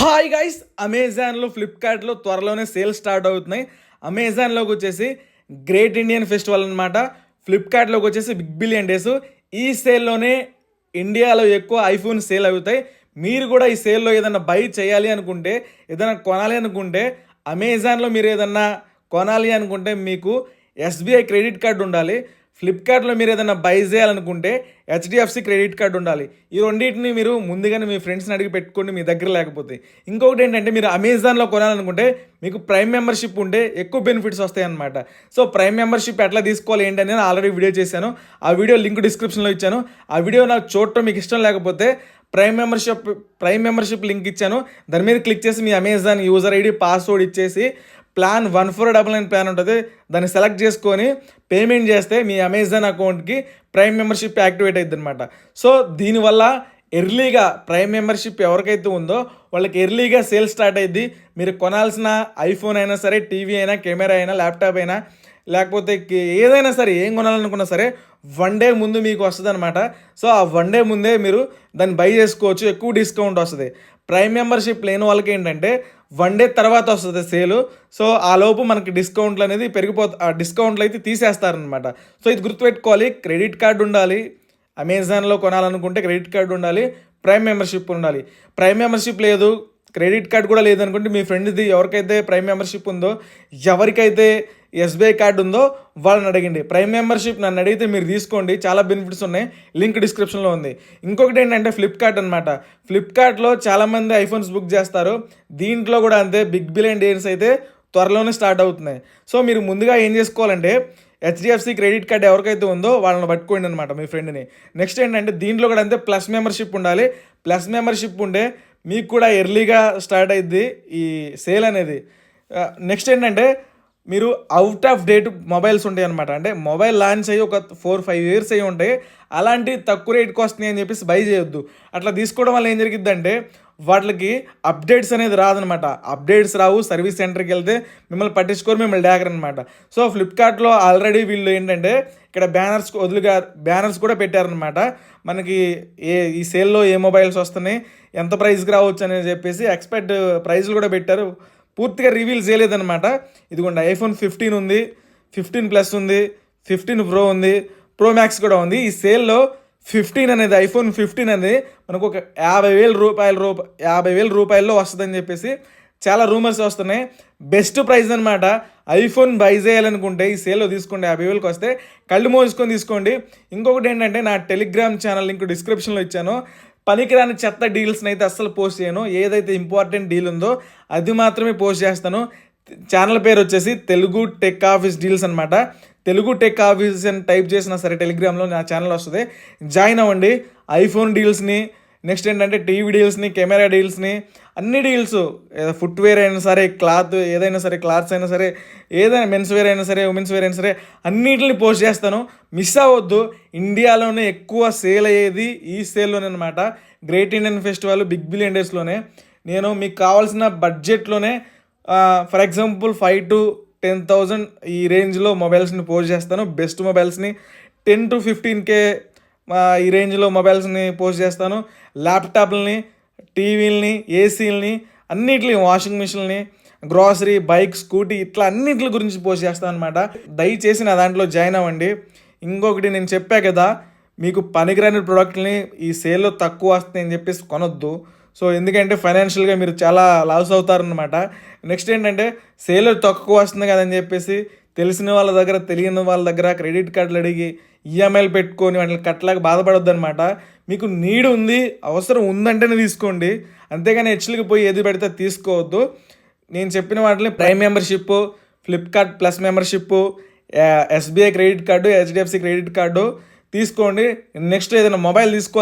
Hi guys అమెజాన్లో ఫ్లిప్కార్ట్లో త్వరలోనే సేల్ స్టార్ట్ అవుతున్నాయి. అమెజాన్లోకి వచ్చేసి గ్రేట్ ఇండియన్ ఫెస్టివల్ అనమాట ఫ్లిప్కార్ట్లోకి వచ్చేసి బిగ్ బిలియన్ డేస్ ఈ సేల్లోనే ఇండియాలో ఎక్కువ ఐఫోన్ సేల్ అవుతాయి. మీరు కూడా ఈ సేల్లో ఏదైనా బై చేయాలి అనుకుంటే ఏదైనా కొనాలి అనుకుంటే అమెజాన్లో మీరు ఏదన్నా కొనాలి అనుకుంటే మీకు ఎస్బీఐ క్రెడిట్ కార్డు ఉండాలి. ఫ్లిప్కార్ట్లో మీరు ఏదైనా బై చేయాలనుకుంటే హెచ్డిఎఫ్సి క్రెడిట్ కార్డు ఉండాలి. ఈ రెండింటిని మీరు ముందుగానే మీ ఫ్రెండ్స్ని అడిగి పెట్టుకోండి మీ దగ్గర లేకపోతే. ఇంకొకటి ఏంటంటే మీరు అమెజాన్లో కొనాలనుకుంటే మీకు ప్రైమ్ మెంబర్షిప్ ఉంటే ఎక్కువ బెనిఫిట్స్ వస్తాయన్నమాట. సో ప్రైమ్ మెంబర్షిప్ ఎట్లా తీసుకోవాలి ఏంటి అనేది ఆల్రెడీ వీడియో చేశాను. ఆ వీడియో లింక్ డిస్క్రిప్షన్లో ఇచ్చాను. ఆ వీడియో నాకు చూడటం మీకు ఇష్టం లేకపోతే prime membership prime membership link ఇచ్చాను. దాని మీద క్లిక్ చేసి మీ అమెజాన్ యూజర్ ఐడి పాస్వర్డ్ ఇచ్చేసి plan one four double nine plan ఉంటుంది. దాన్ని సెలెక్ట్ చేసుకొని పేమెంట్ చేస్తే మీ అమెజాన్ అకౌంట్కి ప్రైమ్ మెంబర్షిప్ యాక్టివేట్ అవుతుంది అనమాట సో దీనివల్ల ఎర్లీగా ప్రైమ్ మెంబర్షిప్ ఎవరికైతే ఉందో వాళ్ళకి ఎర్లీగా సేల్ స్టార్ట్ అయ్యింది మీరు కొనాల్సిన ఐఫోన్ అయినా సరే టీవీ అయినా కెమెరా అయినా ల్యాప్టాప్ అయినా లేకపోతే ఏదైనా సరే ఏం కొనాలనుకున్నా సరే వన్ డే ముందు మీకు వస్తుంది అనమాట సో ఆ వన్ డే ముందే మీరు దాన్ని బై చేసుకోవచ్చు ఎక్కువ డిస్కౌంట్ వస్తుంది. ప్రైమ్ మెంబర్షిప్ లేని వాళ్ళకి ఏంటంటే వన్ డే తర్వాత వస్తుంది సేలు సో ఆ లోపు మనకి డిస్కౌంట్లు అనేది పెరిగిపో ఆ డిస్కౌంట్లు అయితే తీసేస్తారనమాట సో ఇది గుర్తుపెట్టుకోవాలి క్రెడిట్ కార్డు ఉండాలి. అమెజాన్లో కొనాలనుకుంటే క్రెడిట్ కార్డు ఉండాలి ప్రైమ్ మెంబర్షిప్ ఉండాలి. ప్రైమ్ మెంబర్షిప్ లేదు క్రెడిట్ కార్డు కూడా లేదనుకుంటే మీ ఫ్రెండ్ది ఎవరికైతే ప్రైమ్ మెంబర్షిప్ ఉందో ఎవరికైతే ఎస్బీఐ కార్డు ఉందో వాళ్ళని అడగండి. ప్రైమ్ మెంబర్షిప్ నన్ను అడిగితే మీరు తీసుకోండి. చాలా బెనిఫిట్స్ ఉన్నాయి. లింక్ డిస్క్రిప్షన్లో ఉంది. ఇంకొకటి ఏంటంటే ఫ్లిప్కార్ట్ అనమాట ఫ్లిప్కార్ట్లో చాలామంది ఐఫోన్స్ బుక్ చేస్తారు. దీంట్లో కూడా అంతే బిగ్ బిలియన్ డేస్ అయితే త్వరలోనే స్టార్ట్ అవుతున్నాయి. సో మీరు ముందుగా ఏం చేసుకోవాలంటే హెచ్డిఎఫ్సి క్రెడిట్ కార్డ్ ఎవరికైతే ఉందో వాళ్ళని పట్టుకోండి అనమాట మీ ఫ్రెండ్ని. నెక్స్ట్ ఏంటంటే దీంట్లో కూడా అంతే ప్లస్ మెంబర్షిప్ ఉండాలి. ప్లస్ మెంబర్షిప్ ఉండే మీకు కూడా ఎర్లీగా స్టార్ట్ అయింది ఈ సేల్ అనేది. నెక్స్ట్ ఏంటంటే మీరు అవుట్ ఆఫ్ డేట్ మొబైల్స్ ఉంటాయి అనమాట అంటే మొబైల్ లాంచ్ అయ్యి ఒక ఫోర్ ఫైవ్ ఇయర్స్ అయ్యి ఉంటాయి. అలాంటి తక్కువ రేట్కి వస్తున్నాయి అని చెప్పేసి బై చేయొద్దు. అట్లా తీసుకోవడం వల్ల ఏం జరిగిద్దంటే వాటికి అప్డేట్స్ అనేది రాదనమాట అప్డేట్స్ రావు సర్వీస్ సెంటర్కి వెళ్తే మిమ్మల్ని పట్టించుకోరు మిమ్మల్ని డాగర్ అనమాట సో ఫ్లిప్కార్ట్లో ఆల్రెడీ వీళ్ళు ఏంటంటే ఇక్కడ బ్యానర్స్ వదులుగా బ్యానర్స్ కూడా పెట్టారనమాట మనకి ఏ ఈ సేల్లో ఏ మొబైల్స్ వస్తున్నాయి ఎంత ప్రైస్కి రావచ్చు అనేది చెప్పేసి ఎక్స్పెక్ట్ ప్రైస్లు కూడా పెట్టారు. పూర్తిగా రివీల్ చేయలేదనమాట ఇదిగోండి ఐఫోన్ ఫిఫ్టీన్ ఉంది ఫిఫ్టీన్ ప్లస్ ఉంది ఫిఫ్టీన్ ప్రో ఉంది ప్రో మ్యాక్స్ కూడా ఉంది. ఈ సేల్లో ఫిఫ్టీన్ అనేది ఐఫోన్ ఫిఫ్టీన్ అనేది మనకు ఒక యాభై వేల రూపాయల రూప యాభై వేల రూపాయల్లో వస్తుందని చెప్పేసి చాలా రూమర్స్ వస్తున్నాయి. బెస్ట్ ప్రైస్ అనమాట ఐఫోన్ బై చేయాలనుకుంటే ఈ సేల్లో తీసుకోండి. యాభై వేలకు వస్తే కళ్ళు మోసుకొని తీసుకోండి. ఇంకొకటి ఏంటంటే నా టెలిగ్రామ్ ఛానల్ లింక్ డిస్క్రిప్షన్లో ఇచ్చాను. పనికిరాని చెత్త డీల్స్ని అయితే అస్సలు పోస్ట్ చేయను. ఏదైతే ఇంపార్టెంట్ డీల్ ఉందో అది మాత్రమే పోస్ట్ చేస్తాను. ఛానల్ పేరు వచ్చేసి తెలుగు టెక్ ఆఫీస్ డీల్స్ అనమాట తెలుగు టెక్ ఆఫీస్ అని టైప్ చేసినా సరే టెలిగ్రామ్లో నా ఛానల్ వస్తుంది. జాయిన్ అవ్వండి. ఐఫోన్ డీల్స్ని నెక్స్ట్ ఏంటంటే టీవీ డీల్స్ని కెమెరా డీల్స్ని అన్ని డీల్స్. ఫుట్వేర్ అయినా సరే క్లాత్ ఏదైనా సరే క్లాత్స్ అయినా సరే ఏదైనా మెన్స్ వేర్ అయినా సరే ఉమెన్స్ వేర్ అయినా సరే అన్నిటిని పోస్ట్ చేస్తాను. మిస్ అవ్వద్దు. ఇండియాలోనే ఎక్కువ సేల్ అయ్యేది ఈ సేల్లోనే అనమాట great Indian festival big billion డేస్లోనే నేను మీకు కావాల్సిన బడ్జెట్లోనే for example five to ten thousand ఈ రేంజ్లో మొబైల్స్ని పోస్ట్ చేస్తాను. బెస్ట్ మొబైల్స్ని టెన్ టు ఫిఫ్టీన్ కే ఈ రేంజ్లో మొబైల్స్ని పోస్ట్ చేస్తాను. ల్యాప్టాప్లని టీవీలని ఏసీలని అన్నిటిని వాషింగ్ మిషన్ని గ్రాసరీ బైక్ స్కూటీ ఇట్లా అన్నిటి గురించి పోస్ట్ చేస్తాను అనమాట దయచేసి నా దాంట్లో జాయిన్ అవ్వండి. ఇంకొకటి నేను చెప్పా కదా మీకు పనికిరాని ప్రోడక్ట్ని ఈ సేల్లో తక్కువ వస్తాయి అని చెప్పేసి కొనొద్దు. సో ఎందుకంటే ఫైనాన్షియల్గా మీరు చాలా లాస్ అవుతారనమాట నెక్స్ట్ ఏంటంటే సేల్ తక్కువ వస్తుంది కదని చెప్పేసి తెలిసిన వాళ్ళ దగ్గర తెలియని వాళ్ళ దగ్గర క్రెడిట్ కార్డులు అడిగి ఈఎంఐలు పెట్టుకొని వాటిని కట్టలేక బాధపడొద్దు అనమాట మీకు నీడ్ ఉంది అవసరం ఉందంటేనే తీసుకోండి. అంతేగాని హెచ్లకి పోయి ఏది పెడితే తీసుకోవద్దు. నేను చెప్పిన వాటిని prime membership Flipkart plus membership SBI credit card HDFC credit card తీసుకోండి. నెక్స్ట్ ఏదైనా మొబైల్ తీసుకోవాలి